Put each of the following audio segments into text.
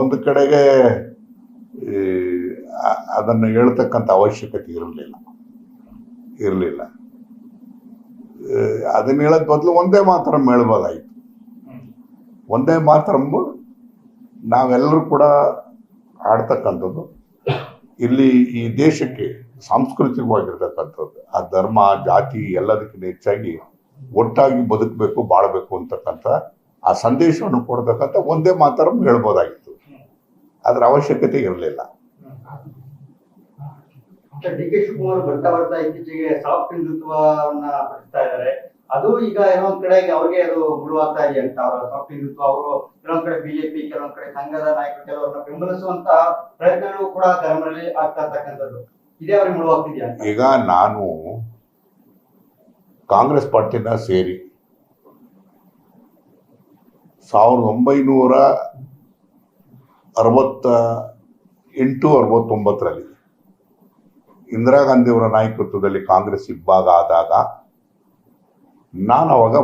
ಒಂದು ಕಡೆಗೆ ಅದನ್ನು ಹೇಳ್ತಕ್ಕಂಥ ಅವಶ್ಯಕತೆ ಇರಲಿಲ್ಲ. ಇರಲಿಲ್ಲ. ಅದನ್ನ ಹೇಳೋದ್ ಬದಲು ಒಂದೇ ಮಾತ್ರ ಹೇಳ್ಬೋದಾಯಿತು. ಒಂದೇ ಮಾತ್ರ ನಾವೆಲ್ಲರೂ ಕೂಡ ಆಡ್ತಕ್ಕಂಥದ್ದು, ಇಲ್ಲಿ ಈ ದೇಶಕ್ಕೆ ಸಾಂಸ್ಕೃತಿಕವಾಗಿರ್ತಕ್ಕಂಥದ್ದು, ಆ ಧರ್ಮ, ಜಾತಿ ಎಲ್ಲದಕ್ಕಿಂತ ಹೆಚ್ಚಾಗಿ ಒಟ್ಟಾಗಿ ಬದುಕಬೇಕು, ಬಾಳಬೇಕು ಅಂತಕ್ಕಂಥ ಆ ಸಂದೇಶವನ್ನು ಕೊಡ್ತಕ್ಕಂಥ ಒಂದೇ ಮಾತ್ರ ಹೇಳ್ಬೋದಾಗಿತ್ತು ಅದರ ಅವಶ್ಯಕತೆ ಇರಲಿಲ್ಲ. ಡಿ ಕೆ ಶಿವಕುಮಾರ್ ಬರ್ತಾ ಬರ್ತಾ ಇತ್ತೀಚೆಗೆ ಸಾಫ್ಟ್ ಹಿಂದುತ್ವವನ್ನ ಪಡಿಸ್ತಾ ಇದ್ದಾರೆ. ಅದು ಈಗ ಇನ್ನೊಂದ್ ಕಡೆ ಅವ್ರಿಗೆ ಅದು ಮುಳುವಾಗ್ತಾ ಇದೆ ಅಂತ ಅವರ ಸಾಫ್ಟ್ ಹಿಂದುತ್ವ. ಅವರು ಕೆಲವೊಂದ್ ಕಡೆ ಬಿಜೆಪಿ ಕೆಲವೊಂದ್ ಕಡೆ ಸಂಘದ ನಾಯಕರು ಕೆಲವರನ್ನ ಬೆಂಬಲಿಸುವಂತ ಪ್ರಯತ್ನಗಳು ಕೂಡ ಧರ್ಮದಲ್ಲಿ ಆಗ್ತಾ ಇರ್ತಕ್ಕಂಥದ್ದು. ಇದೇ ಅವ್ರಿಗೆ ಮುಳುವಾಗ್ತಿದೆಯಾ ಈಗ ನಾನು ಕಾಂಗ್ರೆಸ್ ಪಾರ್ಟಿನ ಸೇರಿ ಸಾವಿರದ ಒಂಬೈನೂರ ಅರವತ್ತ ಎಂಟು, ಅರವತ್ತೊಂಬತ್ತರಲ್ಲಿ ಇಂದಿರಾ ಗಾಂಧಿಯವರ ನಾಯಕತ್ವದಲ್ಲಿ ಕಾಂಗ್ರೆಸ್ ಇಬ್ಬಾಗ ಆದಾಗ ನಾನು ಅವಾಗ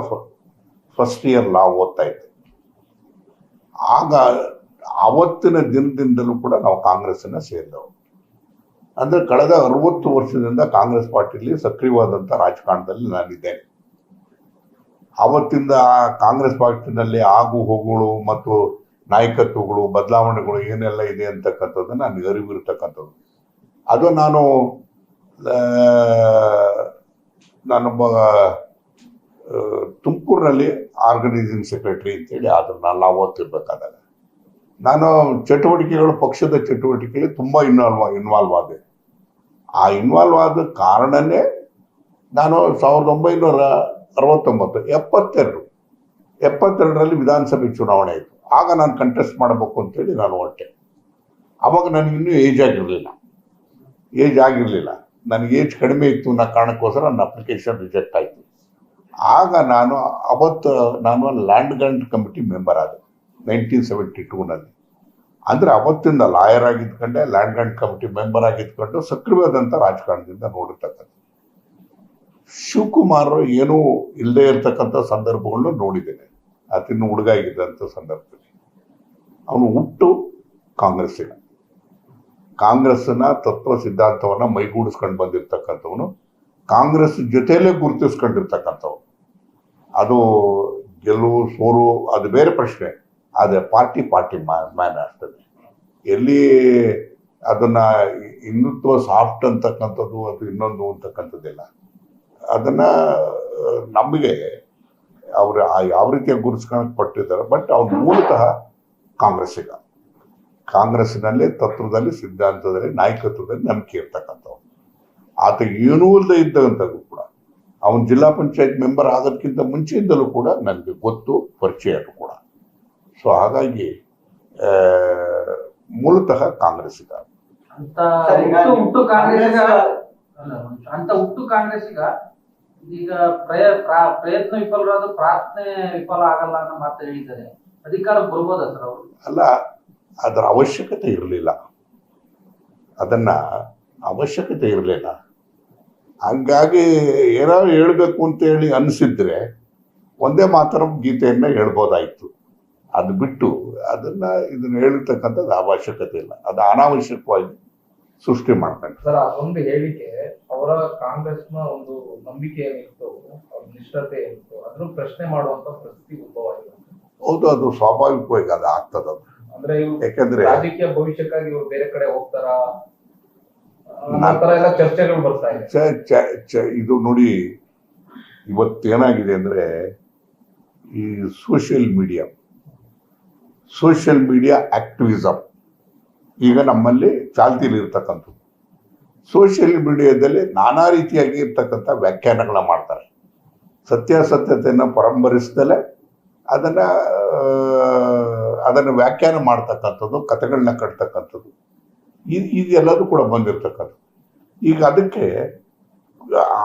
ಫಸ್ಟ್ ಇಯರ್ ಲಾ ಓದ್ತಾ ಇದ್ದೆ. ಆಗ ಅವತ್ತಿನ ದಿನದಿಂದಲೂ ಕೂಡ ನಾವು ಕಾಂಗ್ರೆಸ್ಸನ್ನು ಸೇರಿದವು. ಅಂದರೆ ಕಳೆದ ಅರವತ್ತು ವರ್ಷದಿಂದ ಕಾಂಗ್ರೆಸ್ ಪಾರ್ಟಿಲಿ ಸಕ್ರಿಯವಾದಂಥ ರಾಜಕಾರಣದಲ್ಲಿ ನಾನಿದ್ದೇನೆ. ಅವತ್ತಿಂದ ಆ ಕಾಂಗ್ರೆಸ್ ಪಾರ್ಟಿನಲ್ಲಿ ಆಗು ಹೋಗುಗಳು ಮತ್ತು ನಾಯಕತ್ವಗಳು, ಬದಲಾವಣೆಗಳು ಏನೆಲ್ಲ ಇದೆ ಅಂತಕ್ಕಂಥದ್ದು ನನಗೆ ಅರಿವಿರ್ತಕ್ಕಂಥದ್ದು. ಅದು ನಾನು ನಾನು ತುಮಕೂರಿನಲ್ಲಿ ಆರ್ಗನೈಸಿಂಗ್ ಸೆಕ್ರೆಟರಿ ಅಂತೇಳಿ ಅದನ್ನ ನಾವು ಓದ್ತಿರ್ಬೇಕಾದಾಗ. ನಾನು ಚಟುವಟಿಕೆಗಳು, ಪಕ್ಷದ ಚಟುವಟಿಕೆಯಲ್ಲಿ ತುಂಬ ಇನ್ವಾಲ್ವ್ ಇನ್ವಾಲ್ವ್ ಆದೆ. ಆ ಇನ್ವಾಲ್ವ್ ಆದ ಕಾರಣನೇ ನಾನು ಸಾವಿರದ ಒಂಬೈನೂರ ಅರವತ್ತೊಂಬತ್ತು, ಎಪ್ಪತ್ತೆರಡು, ಎಪ್ಪತ್ತೆರಡರಲ್ಲಿ ವಿಧಾನಸಭೆ ಚುನಾವಣೆ ಆಯಿತು. ಆಗ ನಾನು ಕಂಟೆಸ್ಟ್ ಮಾಡಬೇಕು ಅಂತೇಳಿ ನಾನು ಹೊಟ್ಟೆ. ಅವಾಗ ನನಗಿನ್ನೂ ಏಜ್ ಆಗಿರಲಿಲ್ಲ. ಏಜ್ ಆಗಿರಲಿಲ್ಲ. ನನಗೆ ಏಜ್ ಕಡಿಮೆ ಇತ್ತು ಅನ್ನೋ ಕಾರಣಕ್ಕೋಸ್ಕರ ನನ್ನ ಅಪ್ಲಿಕೇಶನ್ ರಿಜೆಕ್ಟ್ ಆಯಿತು. ಆಗ ನಾನು ಅವತ್ತು ನಾನು ಲ್ಯಾಂಡ್ ಗ್ರಾಂಟ್ ಕಮಿಟಿ ಮೆಂಬರ್ ಆದೆ ನೈನ್ಟೀನ್ ಸೆವೆಂಟಿ ಟೂನಲ್ಲಿ ಅಂದರೆ ಅವತ್ತಿಂದ ಲಾಯರ್ ಆಗಿದ್ಕೊಂಡೆ ಲ್ಯಾಂಡ್ ಗ್ರಾಂಟ್ ಕಮಿಟಿ ಮೆಂಬರ್ ಆಗಿದ್ಕೊಂಡು ಸಕ್ರಿಯವಾದಂಥ ರಾಜಕಾರಣದಿಂದ ನೋಡಿರ್ತಕ್ಕಂಥ ಶಿವಕುಮಾರ್ ಏನೂ ಇಲ್ಲದೆ ಇರತಕ್ಕಂಥ ಸಂದರ್ಭಗಳನ್ನು ನೋಡಿದ್ದೇನೆ. ಆತಿನ್ನು ಹುಡುಗ ಆಗಿದ್ದಂಥ ಸಂದರ್ಭದಲ್ಲಿ ಅವನು ಹುಟ್ಟು ಕಾಂಗ್ರೆಸ್ಸಿನ ಕಾಂಗ್ರೆಸ್ನ ತತ್ವ ಸಿದ್ಧಾಂತವನ್ನ ಮೈಗೂಡಿಸ್ಕೊಂಡು ಬಂದಿರ್ತಕ್ಕಂಥವನು, ಕಾಂಗ್ರೆಸ್ ಜೊತೆಯಲ್ಲೇ ಗುರುತಿಸ್ಕೊಂಡಿರ್ತಕ್ಕಂಥವು ಅದು ಗೆಲುವು, ಸೋಲು, ಅದು ಬೇರೆ ಪ್ರಶ್ನೆ, ಆದರೆ ಪಾರ್ಟಿ ಪಾರ್ಟಿ ಮ್ಯಾನ್ ಆಗ್ತದೆ ಎಲ್ಲಿ ಅದನ್ನ ಹಿಂದುತ್ವ ಸಾಫ್ಟ್ ಅಂತಕ್ಕಂಥದ್ದು ಅದು ಇನ್ನೊಂದು ಅಂತಕ್ಕಂಥದ್ದಿಲ್ಲ. ಅದನ್ನ ನಮಗೆ ಅವರು ಯಾವ ರೀತಿಯ ಗುರುತಿಸ್ಕೊಳಕ್ ಪಟ್ಟಿದ್ದಾರೆ. ಬಟ್ ಅವ್ರು ಮೂಲತಃ ಕಾಂಗ್ರೆಸ್ಸಿಗ. ಕಾಂಗ್ರೆಸ್ಸಿನಲ್ಲಿ ತತ್ವದಲ್ಲಿ, ಸಿದ್ಧಾಂತದಲ್ಲಿ, ನಾಯಕತ್ವದಲ್ಲಿ ನಂಬಿಕೆ ಇರ್ತಕ್ಕಂಥವ್ರು. ಆತ ಏನೂ ಇಲ್ಲದೆ ಇದ್ದಂಥದ್ದು ಕೂಡ. ಅವನು ಜಿಲ್ಲಾ ಪಂಚಾಯತ್ ಮೆಂಬರ್ ಆಗೋದಕ್ಕಿಂತ ಮುಂಚೆಯಿಂದಲೂ ಕೂಡ ನನಗೆ ಗೊತ್ತು, ಪರಿಚಯ ಕೂಡ. ಸೊ ಹಾಗಾಗಿ ಮೂಲತಃ ಕಾಂಗ್ರೆಸ್ಸಿಗ. ಅಂತ ಹುಟ್ಟು ಕಾಂಗ್ರೆಸ್ಸಿಗ ಈಗ ಪ್ರಯ ಪ್ರಾ- ಪ್ರಯತ್ನ ವಿಫಲರಾದ ಪ್ರಾರ್ಥನೆ ವಿಫಲ ಆಗಲ್ಲ ಅನ್ನೋ ಮಾತು ಹೇಳಿದ್ದಾರೆ. ಅಧಿಕಾರ ಬರ್ಬೋದ ಸರ್ ಅವರು? ಅಲ್ಲ ಅದರ ಅವಶ್ಯಕತೆ ಇರಲಿಲ್ಲ. ಅದನ್ನ ಅವಶ್ಯಕತೆ ಇರಲಿಲ್ಲ. ಹಂಗಾಗಿ ಏನಾದ್ರು ಹೇಳ್ಬೇಕು ಅಂತ ಹೇಳಿ ಅನಿಸಿದ್ರೆ ಒಂದೇ ಮಾತ್ರ ಗೀತೆಯನ್ನ ಹೇಳ್ಬೋದಾಯ್ತು. ಅದು ಬಿಟ್ಟು ಅದನ್ನ ಇದನ್ನ ಹೇಳಿರ್ತಕ್ಕಂಥದ್ದು ಅವಶ್ಯಕತೆ ಇಲ್ಲ. ಅದು ಅನಾವಶ್ಯಕವಾಗಿ ಸೃಷ್ಟಿ ಮಾಡ್ತಾರೆ ಸರ್ ಅದೊಂದು ಒಂದು ಹೇಳಿಕೆ ಅವರ ಕಾಂಗ್ರೆಸ್ನ ಒಂದು ನಂಬಿಕೆ ಏನಿತ್ತು ಅವ್ರ ನಿಷ್ಠತೆ ಏನಿತ್ತು ಅದನ್ನು ಪ್ರಶ್ನೆ ಮಾಡುವಂತ ಪರಿಸ್ಥಿತಿ ಉದ್ಭವವಾಗಿದೆ. ಹೌದು ಅದು ಸ್ವಾಭಾವಿಕವಾಗಿ ಅದು ಆಗ್ತದ ಅದು. ಅಂದ್ರೆ ಇವ್ರು ಯಾಕಂದ್ರೆ ರಾಜಕೀಯ ಭವಿಷ್ಯಕ್ಕಾಗಿ ಇವ್ರು ಬೇರೆ ಕಡೆ ಹೋಗ್ತಾರ? ಎಲ್ಲ ಚರ್ಚೆಗಳು ಬರ್ತಾ ಇದೆ. ನೋಡಿ ಇವತ್ತೇನಾಗಿದೆ ಅಂದ್ರೆ ಈ social media social media activism ಈಗ ನಮ್ಮಲ್ಲಿ ಚಾಲ್ತಿಲಿ ಇರ್ತಕ್ಕಂಥದ್ದು. ಸೋಷಿಯಲ್ ಮೀಡಿಯಾದಲ್ಲಿ ನಾನಾ ರೀತಿಯಾಗಿ ಇರ್ತಕ್ಕಂಥ ವ್ಯಾಖ್ಯಾನಗಳನ್ನ ಮಾಡ್ತಾರೆ. ಸತ್ಯಾಸತ್ಯತೆಯನ್ನು ಪರಂಬರಿಸ್ದಲೇ ಅದನ್ನು ಅದನ್ನು ವ್ಯಾಖ್ಯಾನ ಮಾಡ್ತಕ್ಕಂಥದ್ದು ಕಥೆಗಳನ್ನ ಕಟ್ತಕ್ಕಂಥದ್ದು. ಇದು ಇದೆಲ್ಲದೂ ಕೂಡ ಬಂದಿರ್ತಕ್ಕಂಥದ್ದು. ಈಗ ಅದಕ್ಕೆ,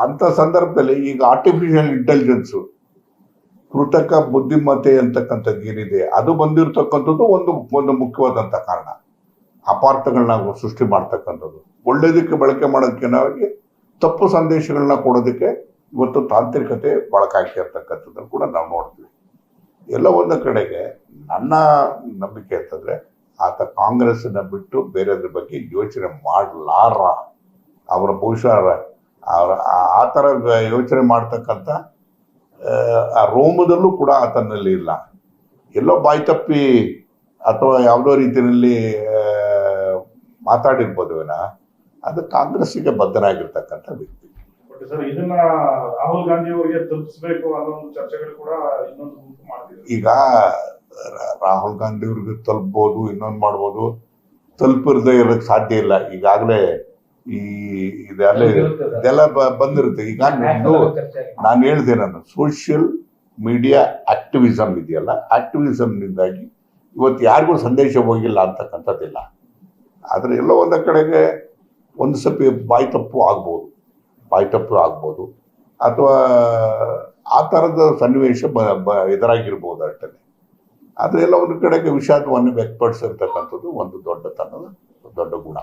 ಅಂಥ ಸಂದರ್ಭದಲ್ಲಿ ಈಗ ಆರ್ಟಿಫಿಷಿಯಲ್ ಇಂಟೆಲಿಜೆನ್ಸು ಕೃತಕ ಬುದ್ಧಿಮತ್ತೆ ಅಂತಕ್ಕಂಥದ್ದು ಏನಿದೆ, ಅದು ಬಂದಿರತಕ್ಕಂಥದ್ದು ಒಂದು ಒಂದು ಮುಖ್ಯವಾದಂಥ ಕಾರಣ. ಅಪಾರ್ಥಗಳನ್ನ ಸೃಷ್ಟಿ ಮಾಡ್ತಕ್ಕಂಥದ್ದು. ಒಳ್ಳೇದಕ್ಕೆ ಬಳಕೆ ಮಾಡೋದಕ್ಕೆ ನಾವಿಗೆ ತಪ್ಪು ಸಂದೇಶಗಳನ್ನ ಕೊಡೋದಕ್ಕೆ ಇವತ್ತು ತಾಂತ್ರಿಕತೆ ಬಳಕೆ ಆಗ್ತಿರ್ತಕ್ಕಂಥದ್ದನ್ನು ಕೂಡ ನಾವು ನೋಡ್ತೀವಿ. ಎಲ್ಲ ಒಂದು ಕಡೆಗೆ ನನ್ನ ನಂಬಿಕೆ ಅಂತಂದ್ರೆ ಆತ ಕಾಂಗ್ರೆಸ್ನ ಬಿಟ್ಟು ಬೇರೆದ್ರ ಬಗ್ಗೆ ಯೋಚನೆ ಮಾಡಲಾರ. ಅವರ ಬಹುಶಃ ಅವರ ಆ- ಥರ ಯೋಚನೆ ಮಾಡ್ತಕ್ಕಂಥ ಆ, ರೋಮದಲ್ಲೂ ಕೂಡ ಆತನಲ್ಲಿ ಇಲ್ಲ. ಎಲ್ಲೋ ಬಾಯಿ ತಪ್ಪಿ ಅಥವಾ ಯಾವುದೋ ರೀತಿಯಲ್ಲಿ ಮಾತಾಡಿರ್ಬೋದು ವಿನ ಅದು ಕಾಂಗ್ರೆಸ್ಸಿಗೆ ಬದ್ಧನಾಗಿರ್ತಕ್ಕಂಥ ವ್ಯಕ್ತಿ. ಇದನ್ನ ರಾಹುಲ್ ಗಾಂಧಿ ಅವರಿಗೆ ತಲುಪಿಸಬೇಕು ಅನ್ನೋ ಒಂದು ಚರ್ಚೆಗಳು ಕೂಡ ಇನ್ನೊಂದು ಗುಂಪು ಮಾಡ್ತಿದೆ ಈಗ ರಾಹುಲ್ ಗಾಂಧಿ ಅವ್ರಿಗೆ ತಲುಪ್ಬೋದು ಇನ್ನೊಂದು ಮಾಡ್ಬೋದು. ತಲುಪಿರದೇ ಇರೋಕ್ಕೆ ಸಾಧ್ಯ ಇಲ್ಲ. ಈಗಾಗಲೇ ಈ ಇದೆಲ್ಲ. ಇದೆಲ್ಲ ಬಂದಿರುತ್ತೆ. ಈಗ ನಾನು ಹೇಳಿದೆ ನಾನು ಸೋಷಿಯಲ್ ಮೀಡಿಯಾ ಆಕ್ಟಿವಿಸಮ್ ಇದೆಯಲ್ಲ ಆಕ್ಟಿವಿಸಮ್ನಿಂದಾಗಿ ಇವತ್ತು ಯಾರಿಗೂ ಸಂದೇಶ ಹೋಗಿಲ್ಲ ಅಂತಕ್ಕಂಥದ್ದಿಲ್ಲ. ಆದರೆ ಎಲ್ಲೋ ಒಂದು ಕಡೆಗೆ ಒಂದು ಸ್ವಲ್ಪ ಬಾಯಿ ತಪ್ಪು ಆಗ್ಬೋದು. ಬಾಯಿ ತಪ್ಪು ಆಗ್ಬೋದು. ಅಥವಾ ಆ ಥರದ ಸನ್ನಿವೇಶ ಬ ಬ, ಎದುರಾಗಿರ್ಬೋದು ಅಷ್ಟೇ ಆದರೆ ಎಲ್ಲ ಒಂದು ಕಡೆಗೆ ವಿಷಾದವನ್ನು ವ್ಯಕ್ತಪಡಿಸಿರ್ತಕ್ಕಂಥದ್ದು ಒಂದು ದೊಡ್ಡತನದ, ದೊಡ್ಡ ಗುಣ.